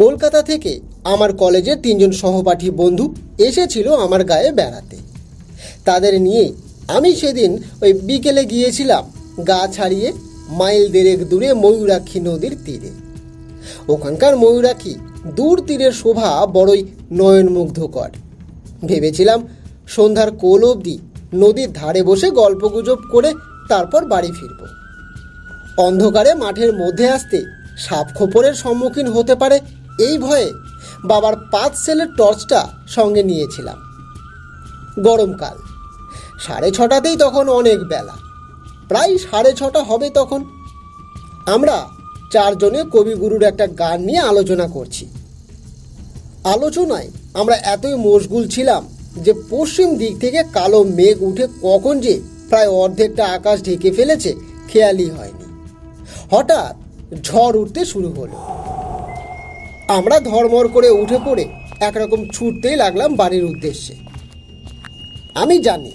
কলকাতা থেকে আমার কলেজের তিনজন সহপাঠী বন্ধু এসেছিল আমার গায়ে বেড়াতে। তাদের নিয়ে আমি সেদিন ওই বিকেলে গিয়েছিলাম গা ছাড়িয়ে মাইল দেড়েক দূরে ময়ূরাক্ষী নদীর তীরে। ওখানকার ময়ূরাক্ষী দূর তীরের শোভা বড়ই নয়নমুগ্ধকর। ভেবেছিলাম সন্ধ্যার কোল অবধি নদীর ধারে বসে গল্পগুজব করে তারপর বাড়ি ফিরব। অন্ধকারে মাঠের মধ্যে আসতে সাপ খোপরের সম্মুখীন হতে পারে এই ভয়ে বাবার পাঁচ সেলের টর্চটা সঙ্গে নিয়েছিলাম। গরমকাল। সাড়ে ছটাতেই তখন অনেক বেলা। প্রায় সাড়ে ছটা হবে তখন। আমরা চারজনে কবিগুরুর একটা গান নিয়ে আলোচনা করছি। আলোচনায় আমরা এতই মশগুল ছিলাম যে পশ্চিম দিক থেকে কালো মেঘ উঠে কখন যে প্রায় অর্ধেকটা আকাশ ঢেকে ফেলেছে, খেয়ালই হয়নি। হঠাৎ ঝড় উঠতে শুরু হলো। আমরা ধর্মর করে উঠে পড়ে একরকম ছুটতেই লাগলাম বাড়ির উদ্দেশ্যে। আমি জানি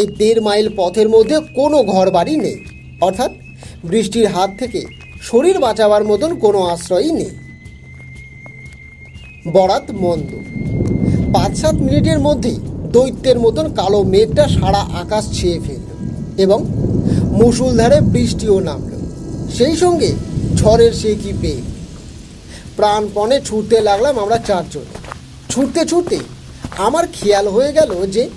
এই দেড় মাইল পথের মধ্যে কোনো ঘর বাড়ি নেই, অর্থাৎ বৃষ্টির হাত থেকে শরীর বাঁচাবার মতন কোনো আশ্রয়ই নেই। বরাত মন্দ। পাঁচ সাত মিনিটের মধ্যেই দৈত্যের মতন কালো মেঘটা সারা আকাশ ছেয়ে ফেলল এবং মুসুলধারে বৃষ্টিও নামল। সেই সঙ্গে ঝড়ের সে কি বেগ প্রাণপণে ছুটতে লাগলাম আমরা চারজন। ছুটতে ছুটতে আমার খেয়াল হয়ে গেল যে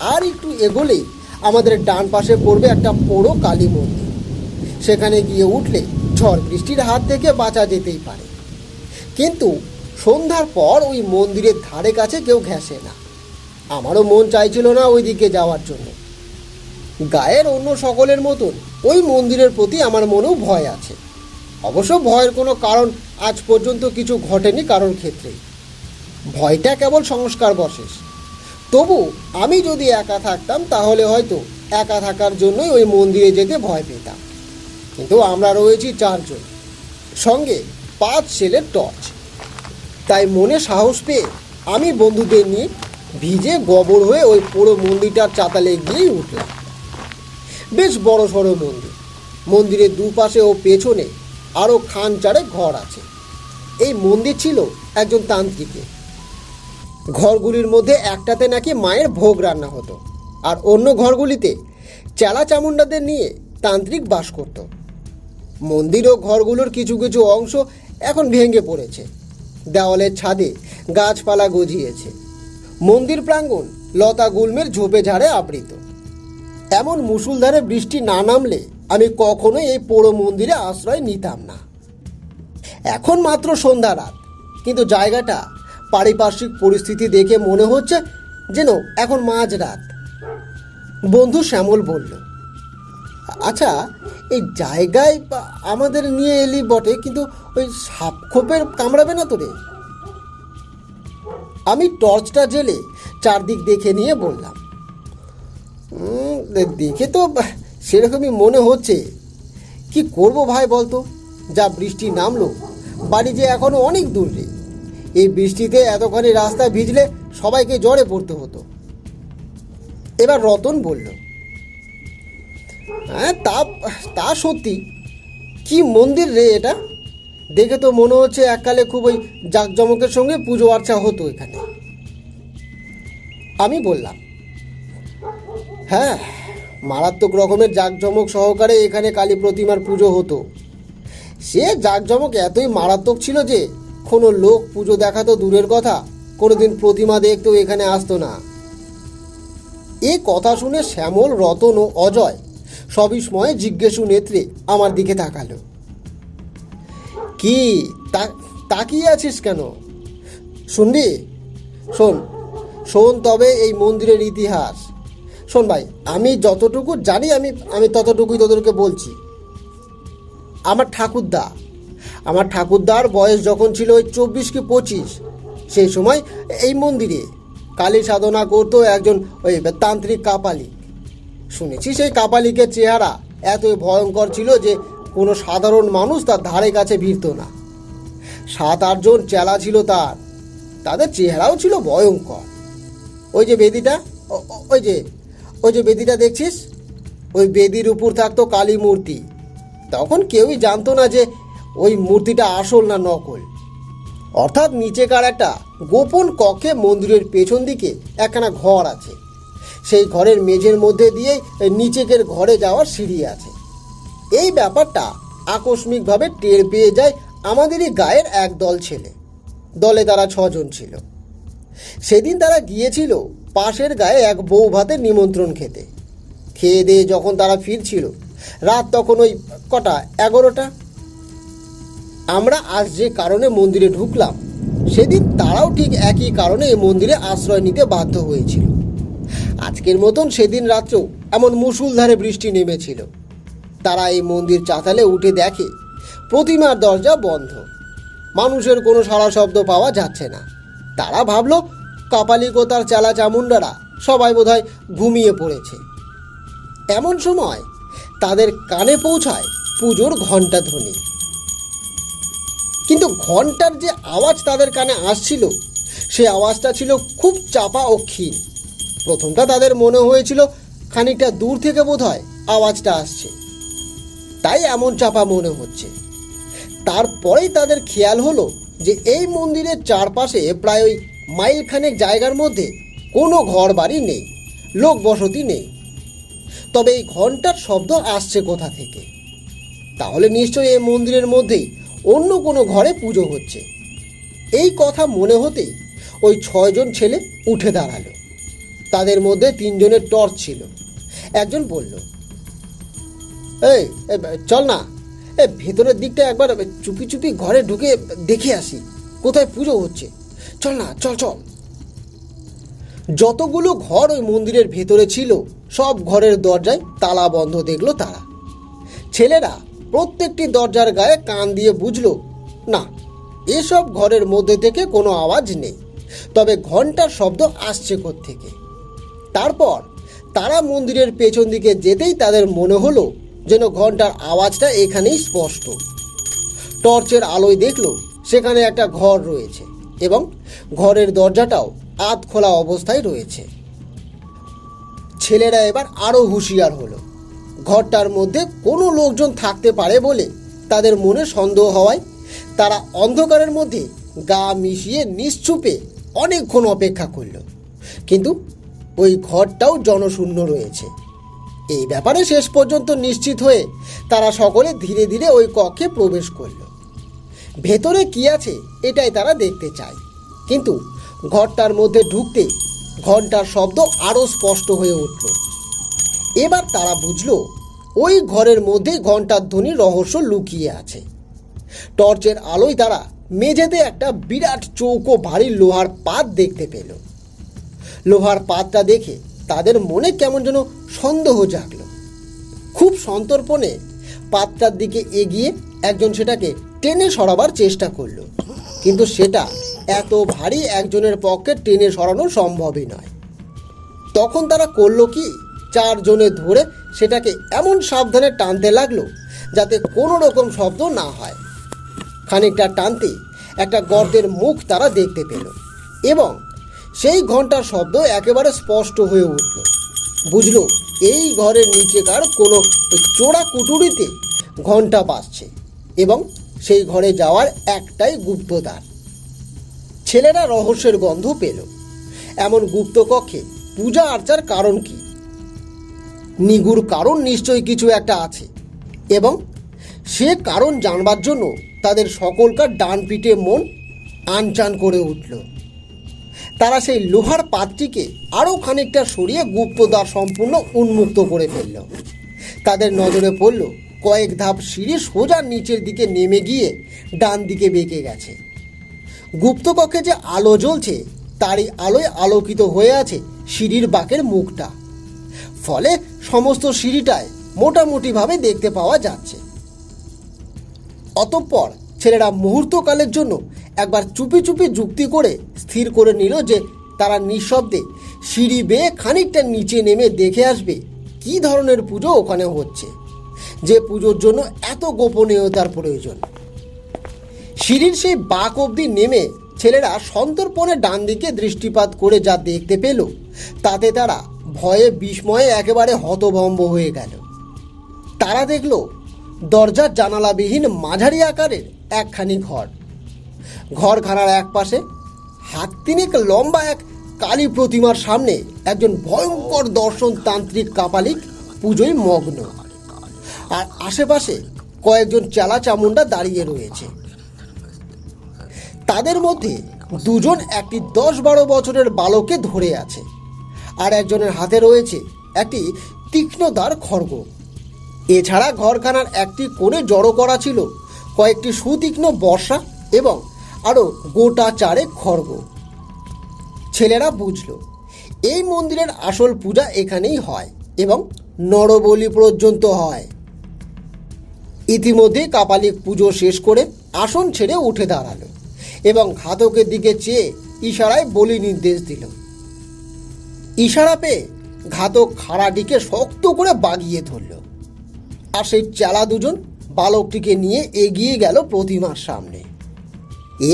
আর একটু এগোলেই আমাদের ডান পাশে পড়বে একটা পোড়ো কালী মন্দির। সেখানে গিয়ে উঠলে ঝড় বৃষ্টির হাত থেকে বাঁচা যেতেই পারে। কিন্তু সন্ধ্যার পর ওই মন্দিরের ধারে কাছে কেউ ঘেঁষে না। আমারও মন চাইছিল না ওই দিকে যাওয়ার জন্য। গায়ের অন্য সকলের মতন ওই মন্দিরের প্রতি আমার মনেও ভয় আছে। অবশ্য ভয়ের কোনো কারণ আজ পর্যন্ত কিছু ঘটেনি কারোর ক্ষেত্রেই ভয়টা কেবল সংস্কার বশেষ। তবু আমি যদি একা থাকতাম, তাহলে হয়তো একা থাকার জন্যই ওই মন্দিরে যেতে ভয় পেতাম। কিন্তু আমরা রয়েছি চারজন। সঙ্গে পাঁচ ছেলের টর্চ। তাই মনে সাহস পেয়ে আমি বন্ধুদের নিয়ে ভিজে গবর হয়ে ওই পুরো মন্দিরটার চাতালে গিয়েই উঠলাম। বেশ বড় সড়ো মন্দির। মন্দিরের দুপাশে ও পেছনে আরও খান চারে ঘর আছে। এই মন্দির ছিল একজন তান্ত্রিকের। ঘরগুলির মধ্যে একটাতে নাকি মায়ের ভোগ রান্না হতো, আর অন্য ঘরগুলিতে চেলা চামুন্ডাদের নিয়ে তান্ত্রিক বাস করত। মন্দির ও ঘরগুলোর কিছু কিছু অংশ এখন ভেঙে পড়েছে। দেওয়ালের ছাদে গাছপালা গজিয়েছে। মন্দির প্রাঙ্গণ লতা গুল্মের ঝোপে ঝাড়ে আবৃত। এমন মুসুলধারে বৃষ্টি না নামলে আমি কখনোই এই পোড়ো মন্দিরে আশ্রয় নিতাম না। এখন মাত্র সন্ধ্যা রাত, কিন্তু জায়গাটা পারিপার্শ্বিক পরিস্থিতি দেখে মনে হচ্ছে যেন এখন মাঝ রাত বন্ধু শ্যামল বলল আচ্ছা এই জায়গায় আমাদের নিয়ে এলি বটে, কিন্তু ওই সাপ খোপের কামড়াবে না তো রে আমি টর্চটা জেলে চারদিক দেখে নিয়ে বললাম দেখে তো সেরকমই মনে হচ্ছে। কি করব ভাই বলতো? যা বৃষ্টি নামলো, বাড়ি যে এখনও অনেক দূর রে। এই বৃষ্টিতে এতখানি রাস্তা ভিজলে সবাইকে জ্বরে পড়তে হতো। এবার রতন বলল হ্যাঁ তা তা সত্যি। কি মন্দির রে এটা? দেখে তো মনে হচ্ছে এককালে খুব ওই জাঁকজমকের সঙ্গে পুজো আর্চা হতো এখানে। আমি বললাম হ্যাঁ মারাত্মক রকমের জাঁকজমক সহকারে এখানে কালী প্রতিমার পুজো হতো। সে জাঁকজমক এতই মারাত্মক ছিল যে, কোনো লোক পুজো দেখা তো দূরের কথা, কোনোদিন প্রতিমা দেখতেও এখানে আসতো না। এ কথা শুনে শ্যামল, রতন ও অজয় সবিস্ময়ে জিজ্ঞেসু নেত্রে আমার দিকে তাকালো। কি তাকিয়ে আছিস কেন? শুনবি? শোন শোন তবে এই মন্দিরের ইতিহাস। শোন ভাই, আমি যতটুকু জানি আমি আমি ততটুকুই তোদেরকে বলছি। আমার ঠাকুরদা, আমার ঠাকুরদার বয়স যখন ছিল ওই চব্বিশ কি পঁচিশ, সেই সময় এই মন্দিরে কালী সাধনা করতো একজন ওই তান্ত্রিক কাপালি। শুনেছি সেই কাপালিকের চেহারা এতই ভয়ঙ্কর ছিল যে কোনো সাধারণ মানুষ তার ধারে কাছে ভিড়ত না। সাত আটজন চেলা ছিল তার, তাদের চেহারাও ছিল ভয়ঙ্কর। ওই যে বেদিটা ওই যে ওই যে বেদিটা দেখছিস? ওই বেদির উপর থাকতো কালী মূর্তি। তখন কেউই জানতো না যে ওই মূর্তিটা আসল না নকল। অর্থাৎ নিচেকার একটা গোপন কক্ষে মন্দিরের পেছন দিকে একখানা ঘর আছে। সেই ঘরের মেঝের মধ্যে দিয়েই নিচেকের ঘরে যাওয়ার সিঁড়ি আছে। এই ব্যাপারটা আকস্মিকভাবে টের পেয়ে যায় আমাদেরই গায়ের এক দল ছেলে। দলে তারা ছজন ছিল। সেদিন তারা গিয়েছিল পাশের গায়ে এক বউ ভাতের নিমন্ত্রণ খেতে। খেয়ে দিয়ে যখন তারা ফিরছিল, রাত তখন ওই কটা, এগারোটা। আমরা আজ যে কারণে মন্দিরে ঢুকলাম, সেদিন তারাও ঠিক একই কারণে এই মন্দিরে আশ্রয় নিতে বাধ্য হয়েছিল। আজকের মতন সেদিন রাত্রেও এমন মুসুলধারে বৃষ্টি নেমেছিল। তারা এই মন্দির চাতালে উঠে দেখে, প্রতিমার দরজা বন্ধ। মানুষের কোনো সারা শব্দ পাওয়া যাচ্ছে না। তারা ভাবল কপালিক চালা চামুন্ডারা সবাই বোধহয় ঘুমিয়ে পড়েছে। এমন সময় তাদের কানে পৌঁছায় পুজোর ঘণ্টা ধ্বনি। কিন্তু ঘণ্টার যে আওয়াজ তাদের কানে আসছিল, সে আওয়াজটা ছিল খুব চাপা ও ক্ষীণ। প্রথমটা তাদের মনে হয়েছিল খানিকটা দূর থেকে বোধহয় আওয়াজটা আসছে। তাই এমন চাপা মনে হচ্ছে। তারপরেই তাদের খেয়াল হলো যে এই মন্দিরের চারপাশে প্রায় ওই মাইলখানেক জায়গার মধ্যে কোনো ঘর বাড়ি নেই, লোক বসতি নেই। তবে এই ঘণ্টার শব্দ আসছে কোথা থেকে? তাহলে নিশ্চয়ই এই মন্দিরের মধ্যেই অন্য কোনো ঘরে পুজো হচ্ছে। এই কথা মনে হতেই ওই ছয়জন ছেলে উঠে দাঁড়াল। তাদের মধ্যে তিনজনের টর্চ ছিল। একজন বলল, এই চল না। এ, ভেতরের দিকটা একবার চুপি চুপি ঘরে ঢুকে দেখে আসি। কোথায় পুজো হচ্ছে? চল না, চল চল। যতগুলো ঘর ওই মন্দিরের ভেতরে ছিল, সব ঘরের দরজায় তালা বন্ধ দেখল তারা। ছেলেরা প্রত্যেকটি দরজার গায়ে কান দিয়ে বুঝলো, না, এসব ঘরের মধ্যে থেকে কোনো আওয়াজ নেই। তবে ঘণ্টার শব্দ আসছে থেকে তারপর তারা মন্দিরের পেছন দিকে যেতেই তাদের মনে হলো যেন ঘণ্টার আওয়াজটা এখানেই স্পষ্ট। টর্চের আলোয় দেখল, সেখানে একটা ঘর রয়েছে। এবং ঘরের দরজাটাও আধ খোলা অবস্থায় রয়েছে। ছেলেরা এবার আরও হুঁশিয়ার হলো। ঘরটার মধ্যে কোনো লোকজন থাকতে পারে বলে তাদের মনে সন্দেহ হওয়ায় তারা অন্ধকারের মধ্যে গা মিশিয়ে নিশ্চুপে অনেকক্ষণ অপেক্ষা করল। কিন্তু ওই ঘরটাও জনশূন্য রয়েছে। এই ব্যাপারে শেষ পর্যন্ত নিশ্চিত হয়ে তারা সকলে ধীরে ধীরে ওই কক্ষে প্রবেশ করল। ভেতরে কি আছে, এটাই তারা দেখতে চায়। কিন্তু ঘরটার মধ্যে ঢুকতে ঘণ্টার শব্দ আরও স্পষ্ট হয়ে উঠল। এবার তারা বুঝলো, ওই ঘরের মধ্যে ঘণ্টার ধ্বনি রহস্য লুকিয়ে আছে। টর্চের আলোয় তারা মেঝেতে একটা বিরাট চৌকো ভারী লোহার পাত দেখতে পেল। লোহার পাতটা দেখে তাদের মনে কেমন যেন সন্দেহ জাগলো। খুব সন্তর্পণে পাতটার দিকে এগিয়ে একজন সেটাকে টেনে সরাবার চেষ্টা করল। কিন্তু সেটা এত ভারী একজনের পক্ষে টেনে সরানো সম্ভবই নয়। তখন তারা করল কি? চারজনে ধরে সেটাকে এমন সাবধানে টানতে লাগল যাতে কোনো রকম শব্দ না হয়। খানিকটা টানতে একটা গর্তের মুখ তারা দেখতে পেল এবং সেই ঘণ্টার শব্দ একেবারে স্পষ্ট হয়ে উঠল। বুঝলো এই ঘরের নিচেকার কোনো চোরা কুটুরিতে ঘণ্টা বাজছে এবং সেই ঘরে যাওয়ার একটাই গুপ্তদ্বার ছেলেরা রহস্যের গন্ধ পেল। এমন গুপ্ত কক্ষে পূজা আর্চার কারণ কি? নিগুর কারণ নিশ্চয়ই কিছু একটা আছে এবং সে কারণ জানবার জন্য তাদের সকলকার ডান পিঠে মন আনচান করে উঠল। তারা সেই লোহার পাতটিকে আরও খানিকটা সরিয়ে গুপ্তদ্বার সম্পূর্ণ উন্মুক্ত করে ফেলল। তাদের নজরে পড়ল কয়েক ধাপ সিঁড়ি সোজা নিচের দিকে নেমে গিয়ে ডান দিকে বেঁকে গেছে। গুপ্তকক্ষে যে আলো জ্বলছে, তারই আলোয় আলোকিত হয়ে আছে সিঁড়ির বাঁকের মুখটা। ফলে সমস্ত সিঁড়িটায় মোটামুটিভাবে দেখতে পাওয়া যাচ্ছে। অতঃপর ছেলেরা মুহূর্তকালের জন্য একবার চুপি চুপি যুক্তি করে স্থির করে নিল যে তারা নিঃশব্দে সিঁড়ি বেয়ে খানিকটা নিচে নেমে দেখে আসবে কী ধরনের পুজো ওখানে হচ্ছে। যে পুজোর জন্য এত গোপনীয়তার প্রয়োজন। সিঁড়ির সেই বাঁক অবধি নেমে ছেলেরা সন্তর্পণে ডান দিকে দৃষ্টিপাত করে যা দেখতে পেল, তাতে তারা ভয়ে বিস্ময়ে একেবারে হতভম্ব হয়ে গেল। তারা দেখল দরজার জানালাবিহীন মাঝারি আকারের একখানি ঘর। ঘরখানার এক পাশে হাত তিনেক লম্বা এক কালী প্রতিমার সামনে একজন ভয়ঙ্কর দর্শন তান্ত্রিক কাপালিক পুজোয় মগ্ন। আর আশেপাশে কয়েকজন চেলা চামুন্ডা দাঁড়িয়ে রয়েছে। তাদের মধ্যে দুজন একটি দশ বারো বছরের বালককে ধরে আছে আর একজনের হাতে রয়েছে একটি তীক্ষ্ণদার খড়গ। এছাড়া ঘরখানার একটি কোণে জড়ো করা ছিল কয়েকটি সুতীক্ষ্ণ বর্ষা এবং আরও গোটা চারে খড়গ। ছেলেরা বুঝল, এই মন্দিরের আসল পূজা এখানেই হয় এবং নরবলি পর্যন্ত হয়। ইতিমধ্যে কাপালিক পুজো শেষ করে আসন ছেড়ে উঠে দাঁড়াল এবং ঘাতকের দিকে চেয়ে ইশারায় বলি নির্দেশ দিল। ইশারা পেয়ে ঘাতক খাড়াটিকে শক্ত করে বাগিয়ে ধরল। আর সেই চেলা দুজন বালকটিকে নিয়ে এগিয়ে গেল প্রতিমার সামনে।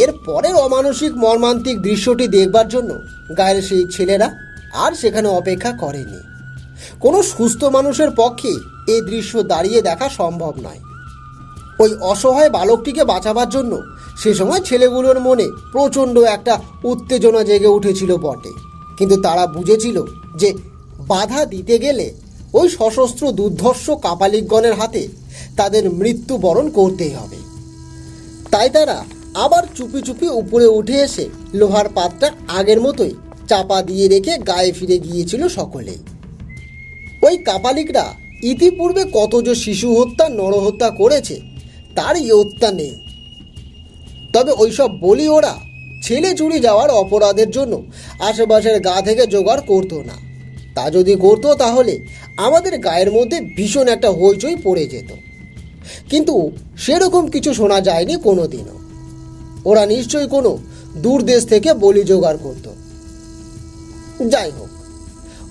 এর পরের অমানসিক মর্মান্তিক দৃশ্যটি দেখবার জন্য গায়ের সেই ছেলেরা আর সেখানে অপেক্ষা করেনি। কোনো সুস্থ মানুষের পক্ষে এই দৃশ্য দাঁড়িয়ে দেখা সম্ভব নয়। ওই অসহায় বালকটিকে বাঁচাবার জন্য সে সময় ছেলেগুলোর মনে প্রচণ্ড একটা উত্তেজনা জেগে উঠেছিল বটে। কিন্তু তারা বুঝেছিল যে বাধা দিতে গেলে ওই সশস্ত্র দুর্ধর্ষ কাপালিকগণের হাতে তাদের মৃত্যুবরণ করতেই হবে। তাই তারা আবার চুপি চুপি উপরে উঠে এসে লোহার পাতটা আগের মতোই চাপা দিয়ে রেখে গায়ে ফিরে গিয়েছিল সকলেই ওই কাপালিকরা ইতিপূর্বে কত যে শিশু হত্যা, নরহত্যা করেছে তার ইয়ত্তা নেই। তবে ওইসব বলি ওরা ছেলে চুরি যাওয়ার অপরাধের জন্য আশেপাশের গা থেকে জোগাড় করতো না। তা যদি করতো তাহলে আমাদের গায়ের মধ্যে ভীষণ একটা হইচই পড়ে যেত। কিন্তু সেরকম কিছু শোনা যায়নি কোনো দিনও ওরা নিশ্চয়ই কোনো দূর দেশ থেকে বলি জোগাড় করতো। যাই হোক,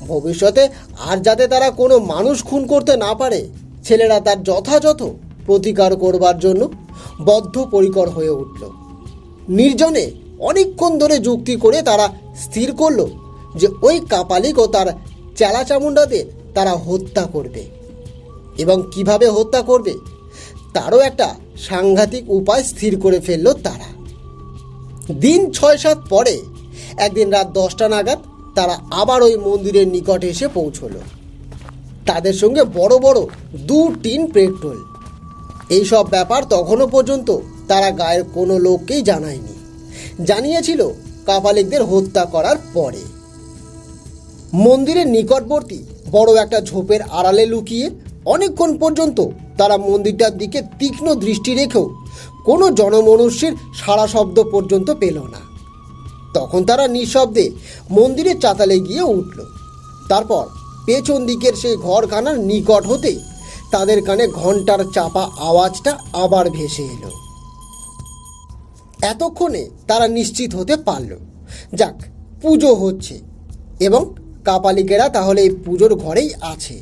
ভবিষ্যতে আর যাতে তারা কোনো মানুষ খুন করতে না পারে, ছেলেরা তার যথাযথ প্রতিকার করবার জন্য বদ্ধপরিকর হয়ে উঠল। নির্জনে অনেকক্ষণ ধরে যুক্তি করে তারা স্থির করল যে ওই কাপালিক ও তার চেলা চামুন্ডাদের তারা হত্যা করবে। এবং কীভাবে হত্যা করবে, তারও একটা সাংঘাতিক উপায় স্থির করে ফেলল তারা। দিন ছয় সাত পরে, একদিন রাত দশটা নাগাদ, তারা আবার ওই মন্দিরের নিকটে এসে পৌঁছলো। তাদের সঙ্গে বড় বড় দু টিন পেট্রোল এইসব ব্যাপার তখনও পর্যন্ত তারা গায়ের কোনো লোককেই জানায়নি। জানিয়েছিল কাপালিকদের হত্যা করার পরে। মন্দিরের নিকটবর্তী বড় একটা ঝোপের আড়ালে লুকিয়ে অনেকক্ষণ পর্যন্ত তারা মন্দিরটার দিকে তীক্ষ্ণ দৃষ্টি রেখেও কোনো জনমনুষ্যের সারা শব্দ পর্যন্ত পেল না। তখন তারা নিঃশব্দে মন্দিরের চাতালে গিয়ে উঠল। তারপর পেছন দিকের সেই ঘরখানার নিকট হতেই তাদের কানে ঘণ্টার চাপা আওয়াজটা আবার ভেসে এলো। এতক্ষণে তারা নিশ্চিত হতে পারল। যাক, পুজো হচ্ছে এবং কাপালিকেরা তাহলে এই পুজোর ঘরেই আছে।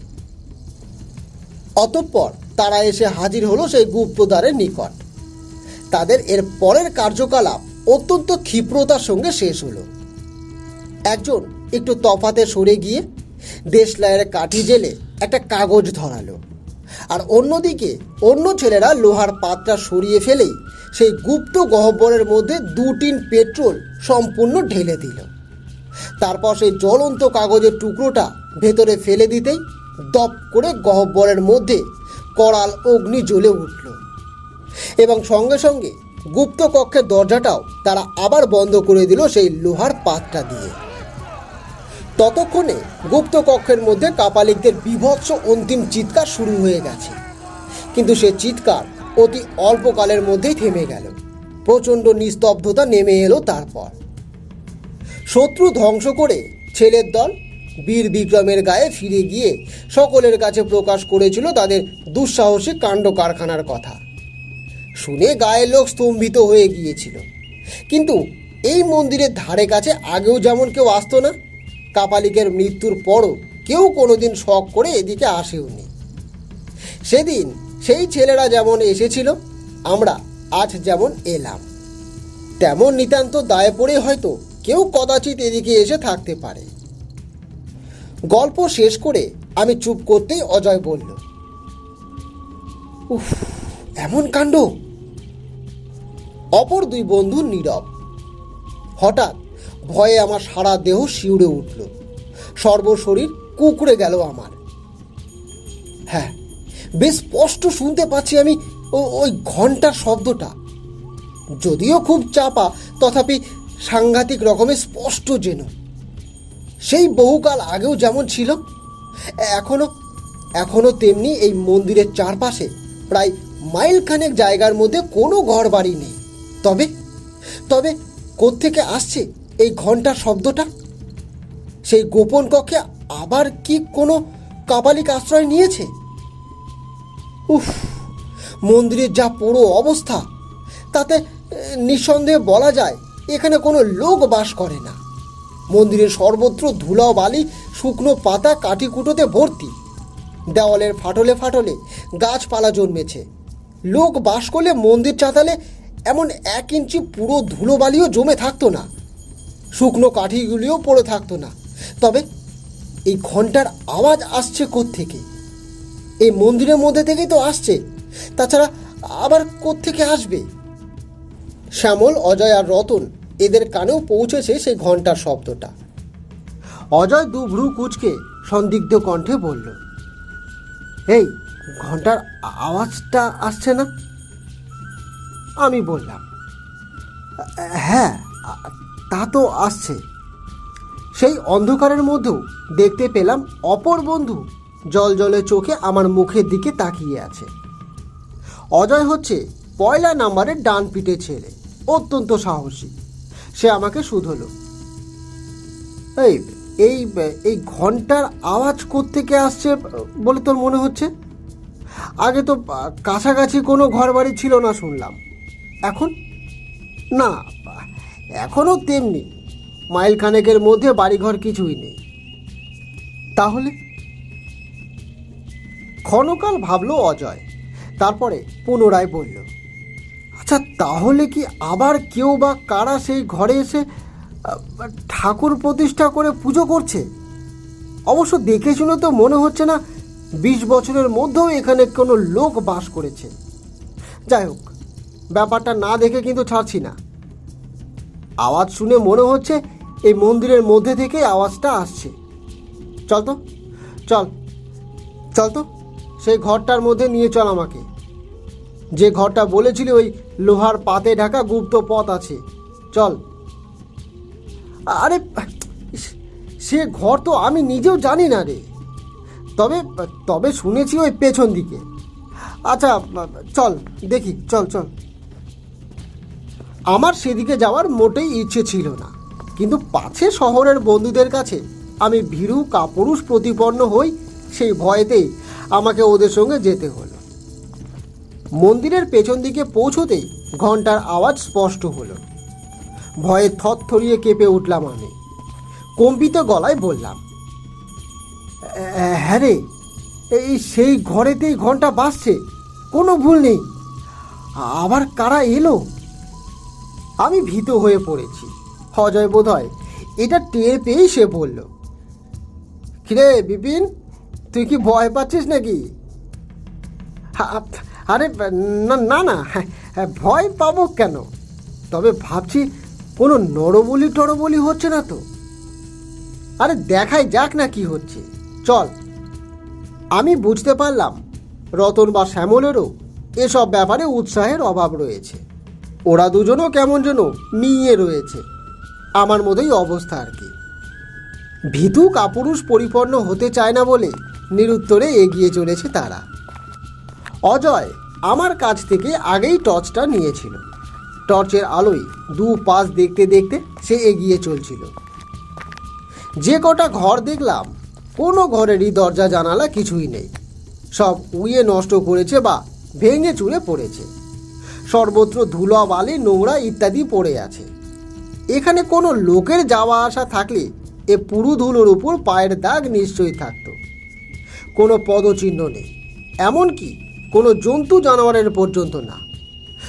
অতঃপর তারা এসে হাজির হলো সেই গুপ্তদ্বারের নিকট। তাদের এর পরের কার্যকলাপ অত্যন্ত ক্ষিপ্রতার সঙ্গে শেষ হলো। একজন একটু তফাতে সরে গিয়ে দেশলাইয়ের কাঠি জেলে একটা কাগজ ধরালো। আর অন্যদিকে অন্য ছেলেরা লোহার পাত্রা সরিয়ে ফেলেই সেই গুপ্ত গহ্বরের মধ্যে দু টিন পেট্রোল সম্পূর্ণ ঢেলে দিল। তারপর সেই জ্বলন্ত কাগজের টুকরোটা ভেতরে ফেলে দিতেই দপ করে গহ্বরের মধ্যে করাল অগ্নি জ্বলে উঠল এবং সঙ্গে সঙ্গে গুপ্ত কক্ষের দরজাটাও তারা আবার বন্ধ করে দিল সেই লোহার পাতটা দিয়ে। ততক্ষণে গুপ্ত কক্ষের মধ্যে কাপালিকদের বিভৎস অন্তিম চিৎকার শুরু হয়ে গেছে। কিন্তু সে চিৎকার অতি অল্পকালের মধ্যেই থেমে গেল। প্রচণ্ড নিস্তব্ধতা নেমে এলো তারপর। শত্রু ধ্বংস করে ছেলের দল বীর বিক্রমের গায়ে ফিরে গিয়ে সকলের কাছে প্রকাশ করেছিল তাদের দুঃসাহসিক কাণ্ড কারখানার কথা। শুনে গায়ের লোক স্তম্ভিত হয়ে গিয়েছিল। কিন্তু এই মন্দিরের ধারে কাছে আগেও যেমন কেউ আসতো না কাপালিকের মৃত্যুর পরও কেউ কোনোদিন শখ করে এদিকে আসেওনি। সেদিন সেই ছেলেরা যেমন এসেছিল, আমরা আজ যেমন এলাম। তেমন নিতান্ত দায়ে পড়ে হয়তো কেউ কদাচিৎ এদিকে এসে থাকতে পারে। গল্প শেষ করে আমি চুপ করতেই অজয় বলল, উফ, এমন কাণ্ড? অপর দুই বন্ধু নীরব। হঠাৎ ভয়ে আমার সারা দেহ শিউরে উঠল। সর্বশরীর কুকড়ে গেল আমার। হ্যাঁ বেশ স্পষ্ট শুনতে পাচ্ছি আমি ওই ঘণ্টার শব্দটা। যদিও খুব চাপা, তথাপি সাংঘাতিক রকমের স্পষ্ট যেন। সেই বহুকাল আগেও যেমন ছিল, এখনও এখনও তেমনি এই মন্দিরের চারপাশে প্রায় মাইলখানেক জায়গার মধ্যে কোনো ঘর বাড়ি নেই। তবে তবে কোত্থেকে আসছে এই ঘণ্টার শব্দটা? সেই গোপন কক্ষে আবার কি কোনো কাপালিক আশ্রয় নিয়েছে? উফ, মন্দিরের যা পুরো অবস্থা, তাতে নিঃসন্দেহে বলা যায় এখানে কোনো লোক বাস করে না। মন্দিরের সর্বত্র ধুলা বালি, শুকনো পাতা কাঠিকুটোতে ভর্তি। দেওয়ালের ফাটলে ফাটলে গাছপালা জন্মেছে। লোক বাস করলে মন্দির চাতালে এমন এক ইঞ্চি পুরো ধুলোবালিও জমে থাকতো না। শুকনো কাঠিগুলিও পড়ে থাকতো না। তবে এই ঘণ্টার আওয়াজ আসছে থেকে এই মন্দিরের মধ্যে থেকেই তো আসছে। তাছাড়া আবার থেকে আসবে? শ্যামল, অজয় আর রতন এদের কানেও পৌঁছেছে সেই ঘণ্টার শব্দটা। অজয় দু ভ্রু কুচকে সন্দিগ্ধ কণ্ঠে বলল, এই ঘণ্টার আওয়াজটা আসছে না? আমি বললাম হ্যাঁ তা তো আসছে। সেই অন্ধকারের মধ্যেও দেখতে পেলাম অপর বন্ধু জল জলে চোখে আমার মুখের দিকে তাকিয়ে আছে। অজয় হচ্ছে পয়লা নাম্বারের ডান পিঠে ছেলে, অত্যন্ত সাহসী। সে আমাকে শুধলো, এই এই এই ঘণ্টার আওয়াজ থেকে আসছে বলে তোর মনে হচ্ছে? আগে তো কাছাকাছি কোনো ঘর বাড়ি ছিল না শুনলাম। এখন? না এখনও তেমনি। মাইল খানেকের মধ্যে বাড়িঘর কিছুই নেই। তাহলে? ক্ষণকাল ভাবলো অজয়, তারপরে পুনরায় বলল আচ্ছা তাহলে কি আবার কেউ বা কারা সেই ঘরে এসে ঠাকুর প্রতিষ্ঠা করে পুজো করছে? অবশ্য দেখে শুনে তো মনে হচ্ছে না, বিশ বছরের মধ্যেও এখানে কোনো লোক বাস করেছে। যাই হোক, ব্যাপারটা না দেখে কিন্তু ছাড়ছি না। আওয়াজ শুনে মনে হচ্ছে এই মন্দিরের মধ্যে থেকে আওয়াজটা আসছে। চল তো, চল চল তো, সেই ঘরটার মধ্যে নিয়ে চল আমাকে। যে ঘরটা বলেছিলি ওই লোহার পাতে ঢাকা গুপ্ত পথ আছে। চল। আরে সে ঘর তো আমি নিজেও জানি না রে। তবে তবে শুনেছি ওই পেছন দিকে। আচ্ছা চল, দেখি, চল চল। আমার সেদিকে যাওয়ার মোটেই ইচ্ছে ছিল না। কিন্তু পাছে শহরের বন্ধুদের কাছে আমি ভীরু কাপুরুষ প্রতিপন্ন হই, সেই ভয়েতেই আমাকে ওদের সঙ্গে যেতে হলো। মন্দিরের পেছন দিকে পৌঁছতেই ঘণ্টার আওয়াজ স্পষ্ট হলো। ভয়ে থরথরিয়ে কেঁপে উঠলাম আমি। কম্পিত গলায় বললাম "এ- হ্যাঁ রে, এই সেই ঘরেতেই ঘণ্টা বাজছে, কোনো ভুল নেই। আবার কারা এলো? আমি ভীত হয়ে পড়েছি। অজয় বোধ হয় এটা টের পেয়েই সে বলল কিরে বিপিন তুই কি ভয় পাচ্ছিস নাকি? আরে না না না হ্যাঁ, হ্যাঁ, ভয় পাবো কেন? তবে ভাবছি কোনো নরবলি টরবলি হচ্ছে না তো। আরে দেখাই যাক না কি হচ্ছে। চল আমি বুঝতে পারলাম রতন বা শ্যামলেরও এসব ব্যাপারে উৎসাহের অভাব রয়েছে। ওরা দুজনও কেমন যেন নিয়ে রয়েছে। আমার মতোই অবস্থা আর কি। ভীতু কাপুরুষ পরিপূর্ণ হতে চায় না বলে নিরুত্তরে এগিয়ে চলেছে তারা। অজয় আমার কাছ থেকে আগেই টর্চটা নিয়েছিল। টর্চের আলোয় দু পাশ দেখতে দেখতে সে এগিয়ে চলছিল। যে কটা ঘর দেখলাম, কোনো ঘরেরই দরজা জানালা কিছুই নেই। সব উইয়ে নষ্ট করেছে বা ভেঙে চুড়ে পড়েছে। সর্বত্র ধুলা, বালি, নোংরা ইত্যাদি পড়ে আছে। এখানে কোনো লোকের যাওয়া আসা থাকলে এ পুরু ধুলোর উপর পায়ের দাগ নিশ্চয়ই থাকতো। কোনো পদচিহ্ন নেই। এমনকি কোনো জন্তু জানোয়ারের পর্যন্ত না।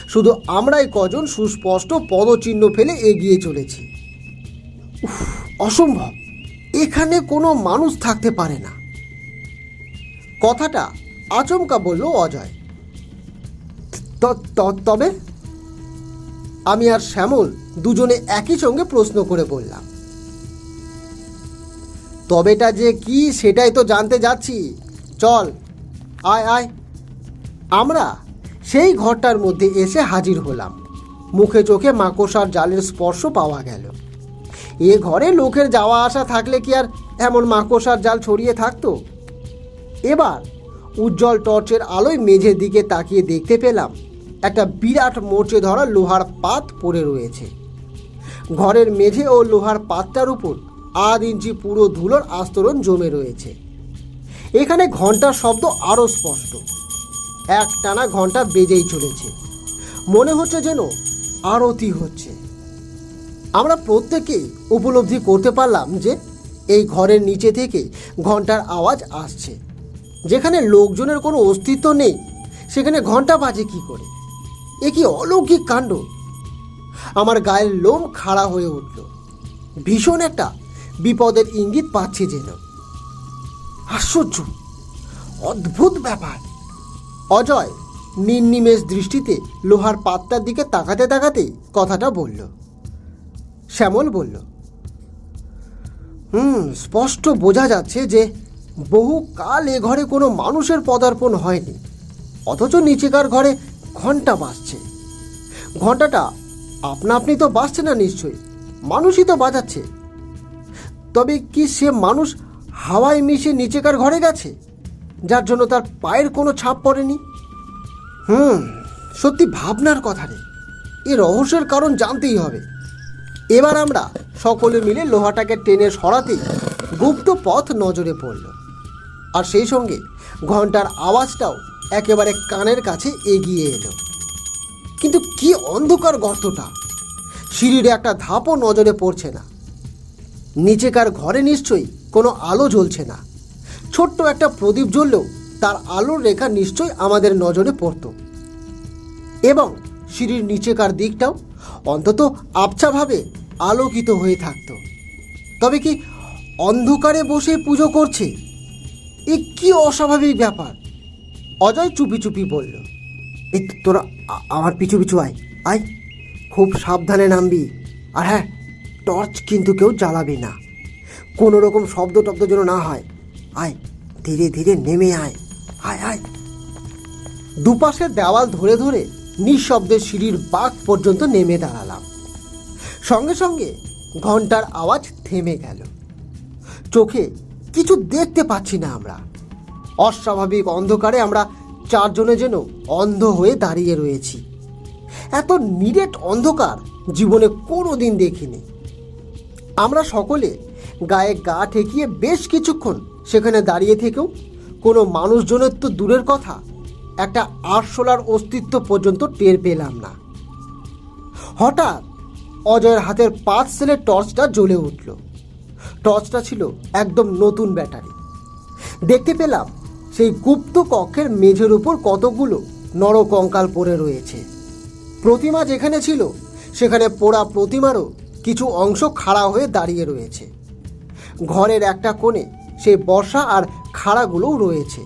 শুধু আমরাই কজন সুস্পষ্ট পদচিহ্ন ফেলে এগিয়ে চলেছি। অসম্ভব। এখানে কোনো মানুষ থাকতে পারে না। কথাটা আচমকা বলল অজয়। তবে আমি আর শ্যামল দুজনে একই সঙ্গে প্রশ্ন করে বললাম। তবেটা যে কি সেটাই তো জানতে যাচ্ছি। চল, আয় আয়। আমরা সেই ঘরটার মধ্যে এসে হাজির হলাম। মুখে চোখে মাকড়সার জালের স্পর্শ পাওয়া গেল। এ ঘরে লোকের যাওয়া আসা থাকলে কি আর এমন মাকড়সার জাল ছড়িয়ে থাকতো? এবার উজ্জ্বল টর্চের আলোয় মেঝের দিকে তাকিয়ে দেখতে পেলাম একটা বিরাট মোচে ধরা লোহার পাত পড়ে রয়েছে। ঘরের মেঝে ও লোহার পাতটার উপর আধ ইঞ্চি পুরো ধুলোর আস্তরণ জমে রয়েছে। এখানে ঘণ্টার শব্দ আরও স্পষ্ট। এক টানা ঘণ্টা বেজেই চলেছে। মনে হচ্ছে যেন আরতি হচ্ছে। আমরা প্রত্যেকেই উপলব্ধি করতে পারলাম যে এই ঘরের নিচে থেকে ঘণ্টার আওয়াজ আসছে। যেখানে লোকজনের কোনো অস্তিত্ব নেই, সেখানে ঘণ্টা বাজে কি করে? এ কি অলৌকিক কাণ্ড? আমার গায়ের লোম খাড়া হয়ে উঠল। ভীষণ একটা বিপদের ইঙ্গিত পাচ্ছি যেন। আশ্চর্য! অদ্ভুত ব্যাপার! অজয় নির্নিমেষ দৃষ্টিতে লোহার পাত্তার দিকে তাকাতে তাকাতেই কথাটা বলল। শ্যামল বলল, হুম, স্পষ্ট বোঝা যাচ্ছে যে বহু কাল এ ঘরে কোনো মানুষের পদার্পণ হয়নি। অথচ নিচেকার ঘরে ঘণ্টা বাজছে। ঘন্টাটা আপনা আপনি তো বাজছে না নিশ্চয়ই, মানুষই তো বাজাচ্ছে। তবে কি সে মানুষ হাওয়ায় মিশে নিচেকার ঘরে গেছে, যার জন্য তার পায়ের কোনো ছাপ পড়েনি? হুম, সত্যি ভাবনার কথা রে, এ রহস্যের কারণ জানতেই হবে। এবার আমরা সকলে মিলে লোহাটাকে টেনে সরাতেই গুপ্ত পথ নজরে পড়ল। আর সেই সঙ্গে ঘণ্টার আওয়াজটাও একেবারে কানের কাছে এগিয়ে এলো। কিন্তু কি অন্ধকার গর্তটা? সিঁড়ির একটা ধাপও নজরে পড়ছে না। নিচেকার ঘরে নিশ্চয়ই কোনো আলো জ্বলছে না। ছোট্ট একটা প্রদীপ জ্বললেও তার আলোর রেখা নিশ্চয়ই আমাদের নজরে পড়তো। এবং সিঁড়ির নিচেকার দিকটাও অন্তত আবছাভাবে আলোকিত হয়ে থাকতো। তবে কি অন্ধকারে বসে পুজো করছে? এ কি অস্বাভাবিক ব্যাপার! অজয় চুপি চুপি বলল, এই তোরা আমার পিছু পিছু আয় আয়। খুব সাবধানে নামবি। আর হ্যাঁ টর্চ কিন্তু কেউ জ্বালাবি না। কোনো রকম শব্দ টব্দ যেন না হয়। আয়, ধীরে ধীরে নেমে আয় আয় আয়। দুপাশের দেওয়াল ধরে ধরে নিঃশব্দে সিঁড়ির বাঁক পর্যন্ত নেমে দাঁড়ালাম। সঙ্গে সঙ্গে ঘণ্টার আওয়াজ থেমে গেল। চোখে কিছু দেখতে পাচ্ছি না আমরা। অস্বাভাবিক অন্ধকারে আমরা চারজনে যেন অন্ধ হয়ে দাঁড়িয়ে রয়েছি। এত নিরেট অন্ধকার জীবনে কোনো দিন দেখিনি। আমরা সকলে গায়ে গা ঠেকিয়ে বেশ কিছুক্ষণ সেখানে দাঁড়িয়ে থেকেও কোনো মানুষজনের তো দূরের কথা একটা আরশোলার অস্তিত্ব পর্যন্ত টের পেলাম না। হঠাৎ অজয়ের হাতের পাঁচ সেলের টর্চটা জ্বলে উঠল। টর্চটা ছিল একদম নতুন ব্যাটারি। দেখতে পেলাম সেই গুপ্ত কক্ষের মেঝের উপর কতগুলো নরকঙ্কাল পড়ে রয়েছে। প্রতিমা যেখানে ছিল, সেখানে পোড়া প্রতিমারও কিছু অংশ খাড়া হয়ে দাঁড়িয়ে রয়েছে। ঘরের একটা কোণে সেই বর্ষা আর খাড়াগুলোও রয়েছে।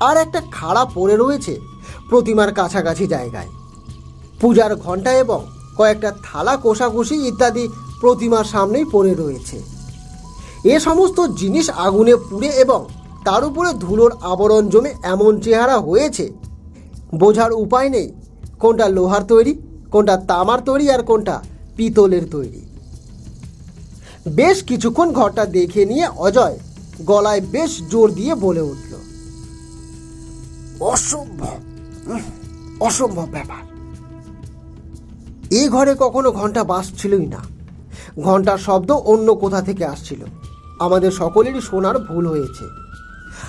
আর একটা খাড়া পড়ে রয়েছে প্রতিমার কাছাকাছি জায়গায়। পূজার ঘণ্টা এবং কয়েকটা থালা কোষাকুষি ইত্যাদি প্রতিমার সামনেই পড়ে রয়েছে। এ সমস্ত জিনিস আগুনে পুড়ে এবং তার উপরে ধুলোর আবরণ জমে এমন চেহারা হয়েছে। বোঝার উপায় নেই, কোনটা লোহার তৈরি, কোনটা তামার তৈরি আর কোনটা পিতলের তৈরি। বেশ কিছুক্ষণ ঘরটা দেখে নিয়ে অজয় গলায় বেশ জোর দিয়ে বলে উঠল, অসম্ভব অসম্ভব ব্যাপার। এই ঘরে কখনো ঘণ্টা বাজছিলই না। ঘণ্টার শব্দ অন্য কোথা থেকে আসছিল? আমাদের সকলেরই শোনার ভুল হয়েছে।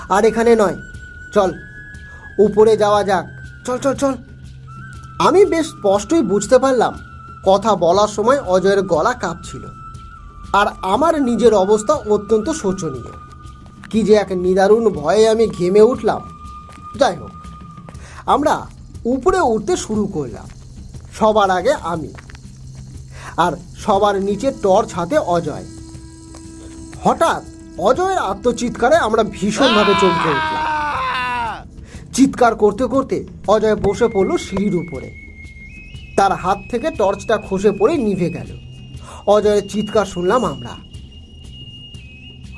আর এখানে নয়। চল, উপরে যাওয়া যাক। চল চল চল। আমি বেশ স্পষ্টই বুঝতে পারলাম, কথা বলার সময় অজয়ের গলা কাঁপছিল। আর আমার নিজের অবস্থা অত্যন্ত শোচনীয়। কি যে এক নিদারুণ ভয়ে আমি ঘেমে উঠলাম। যাই হোক, আমরা উপরে উঠতে শুরু করলাম, সবার আগে আমি। আর সবার নিচে টর্চ হাতে অজয়। হঠাৎ অজয়ের আত্মচিৎকারে আমরা ভীষণভাবে চমকে উঠলাম। চিৎকার করতে করতে অজয় বসে পড়ল সিঁড়ির উপরে। তার হাত থেকে টর্চটা খসে পড়ে নিভে গেল। অজয়ের চিৎকার শুনলাম আমরা।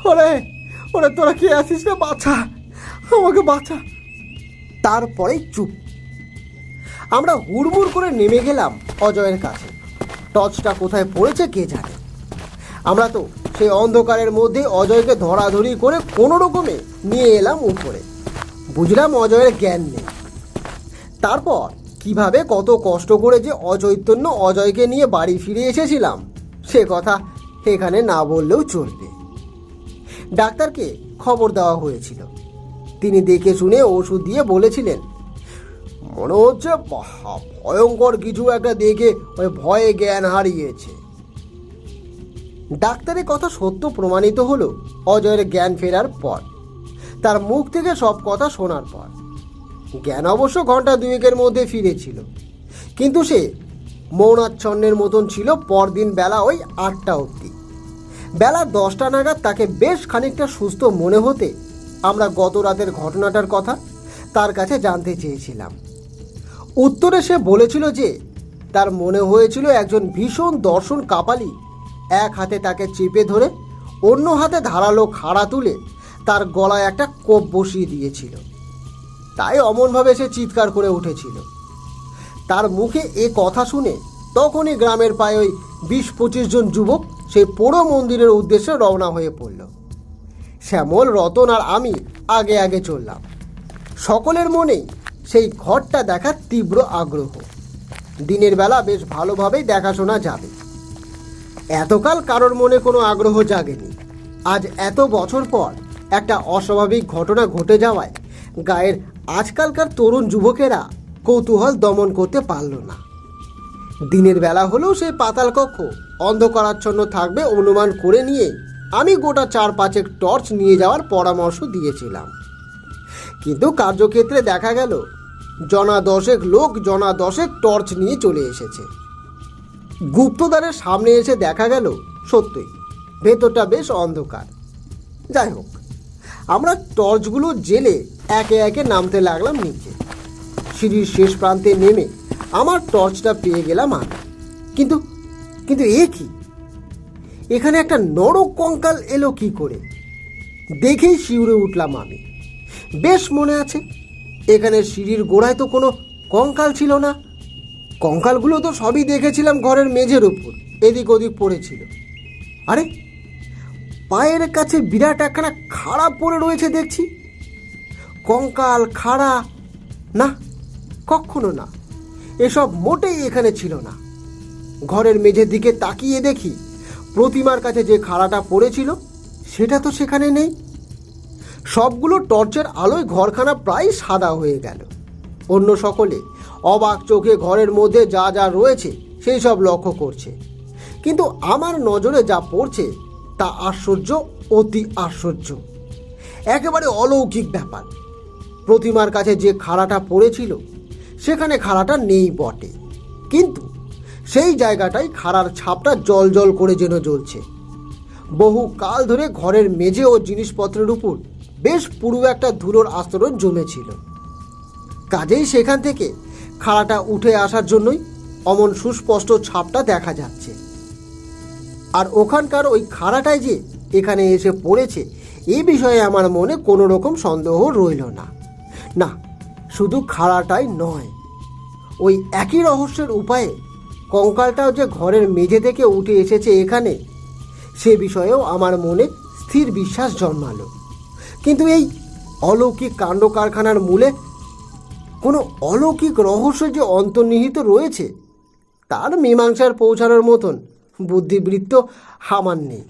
ওরে ওরে তোরা কে আছিস রে? বাছা, আমাকে বাঁচা তারপরে চুপ। আমরা হুড়মুড় করে নেমে গেলাম অজয়ের কাছে। টর্চটা কোথায় পড়েছে কে জানে? আমরা তো সেই অন্ধকারের মধ্যে অজয়কে ধরাধরি করে কোনো রকমে নিয়ে এলাম উপরে। বুঝলাম অজয়ের জ্ঞান নেই। তারপর কীভাবে কত কষ্ট করে যে অচৈতন্য অজয়কে নিয়ে বাড়ি ফিরে এসেছিলাম, সে কথা এখানে না বললেও চলবে। ডাক্তারকে খবর দেওয়া হয়েছিল। তিনি দেখে শুনে ওষুধ দিয়ে বলেছিলেন, মনে হচ্ছে ভয়ঙ্কর কিছু একটা দেখে ওই ভয়ে জ্ঞান হারিয়েছে। ডাক্তারের কথা সত্য প্রমাণিত হলো অজয়ের জ্ঞান ফেরার পর। তার মুখ থেকে সব কথা শোনার পর। জ্ঞান অবশ্য ঘণ্টা দুয়েকের মধ্যে ফিরেছিল। কিন্তু সে মৌনাচ্ছন্নের মতন ছিল পরদিন বেলা ওই আটটা অবধি। বেলা দশটা নাগাদ তাকে বেশ খানিকটা সুস্থ মনে হতে আমরা গত রাতের ঘটনাটার কথা তার কাছে জানতে চেয়েছিলাম। উত্তরে সে বলেছিল যে তার মনে হয়েছিল একজন ভীষণ দর্শন কাপালি এক হাতে তাকে চেপে ধরে, অন্য হাতে ধারালো খাড়া তুলে তার গলায় একটা কোপ বসিয়ে দিয়েছিল। তাই অমনভাবে সে চিৎকার করে উঠেছিল। তার মুখে এ কথা শুনে তখনই গ্রামের পায়ে ওই বিশ পঁচিশ জন যুবক সেই পোড়ো মন্দিরের উদ্দেশ্যে রওনা হয়ে পড়ল। শ্যামল, রতন আর আমি আগে আগে চললাম। সকলের মনেই সেই ঘরটা দেখার তীব্র আগ্রহ। দিনের বেলা বেশ ভালোভাবেই দেখাশোনা যাবে। এতকাল কারোর মনে কোনো আগ্রহ জাগেনি। আজ এত বছর পর একটা অস্বাভাবিক ঘটনা ঘটে যাওয়ায় গায়ের আজকালকার তরুণ যুবকেরা কৌতূহল দমন করতে পারল না। দিনের বেলা হলেও সেই পাতাল কক্ষ অন্ধকারাচ্ছন্ন থাকবে অনুমান করে নিয়ে আমি গোটা চার পাঁচেক টর্চ নিয়ে যাওয়ার পরামর্শ দিয়েছিলাম। কিন্তু কার্যক্ষেত্রে দেখা গেল জনা দশেক লোক জনা দশেক টর্চ নিয়ে চলে এসেছে। গুপ্তদারের সামনে এসে দেখা গেল সত্যই। ভেতরটা বেশ অন্ধকার। যাই হোক, আমরা টর্চগুলো জেলে একে একে নামতে লাগলাম নিচে। সিঁড়ির শেষ প্রান্তে নেমে আমার টর্চটা পেয়ে গেলাম আমি। কিন্তু কিন্তু এ কি? এখানে একটা নরক কঙ্কাল এলো কি করে? দেখেই শিউরে উঠলাম আমি। বেশ মনে আছে, এখানে সিঁড়ির গোড়ায় তো কোনো কঙ্কাল ছিল না। কঙ্কালগুলো তো সবই দেখেছিলাম ঘরের মেঝের উপর। এদিক ওদিক পড়েছিল। আরে, পায়ের কাছে বিরাট একখানা খাড়া পড়ে রয়েছে দেখছি। কঙ্কাল খাড়া? না, কখনো না। এসব মোটেই এখানে ছিল না। ঘরের মেঝের দিকে তাকিয়ে দেখি, প্রতিমার কাছে যে খাড়াটা পড়েছিল, সেটা তো সেখানে নেই। সবগুলো টর্চের আলোয় ঘরখানা প্রায় সাদা হয়ে গেল। অন্য সকলে অবাক চোখে ঘরের মধ্যে যা যা রয়েছে, সেই সব লক্ষ্য করছে। কিন্তু আমার নজরে যা পড়ছে, তা আশ্চর্য, অতি আশ্চর্য। একেবারে অলৌকিক ব্যাপার। প্রতিমার কাছে যে খাড়াটা পড়েছিল, সেখানে খাড়াটা নেই বটে। কিন্তু সেই জায়গাটাই খাড়ার ছাপটা জল জল করে যেন জ্বলছে। বহু কাল ধরে ঘরের মেঝে ও জিনিসপত্রের উপর বেশ পুরু একটা ধুলোর আস্তরণ জমেছিল। কাজেই সেখান থেকে খাড়াটা উঠে আসার জন্যই অমন সুস্পষ্ট ছাপটা দেখা যাচ্ছে। আর ওখানকার ওই খাড়াটাই যে এখানে এসে পড়েছে, এ বিষয়ে আমার মনে কোনো রকম সন্দেহ রইল না। না, শুধু খাড়াটাই নয়, ওই একই রহস্যের উপায়ে কঙ্কালটাও যে ঘরের মেঝে থেকে উঠে এসেছে এখানে, সে বিষয়েও আমার মনে স্থির বিশ্বাস জন্মালো। কিন্তু এই অলৌকিক কাণ্ড কারখানার মূলে কোনো অলৌকিক রহস্য যে অন্তর্নিহিত রয়েছে তার মীমাংসার পৌঁছানোর মতন বুদ্ধিবৃত্ত আমার নেই।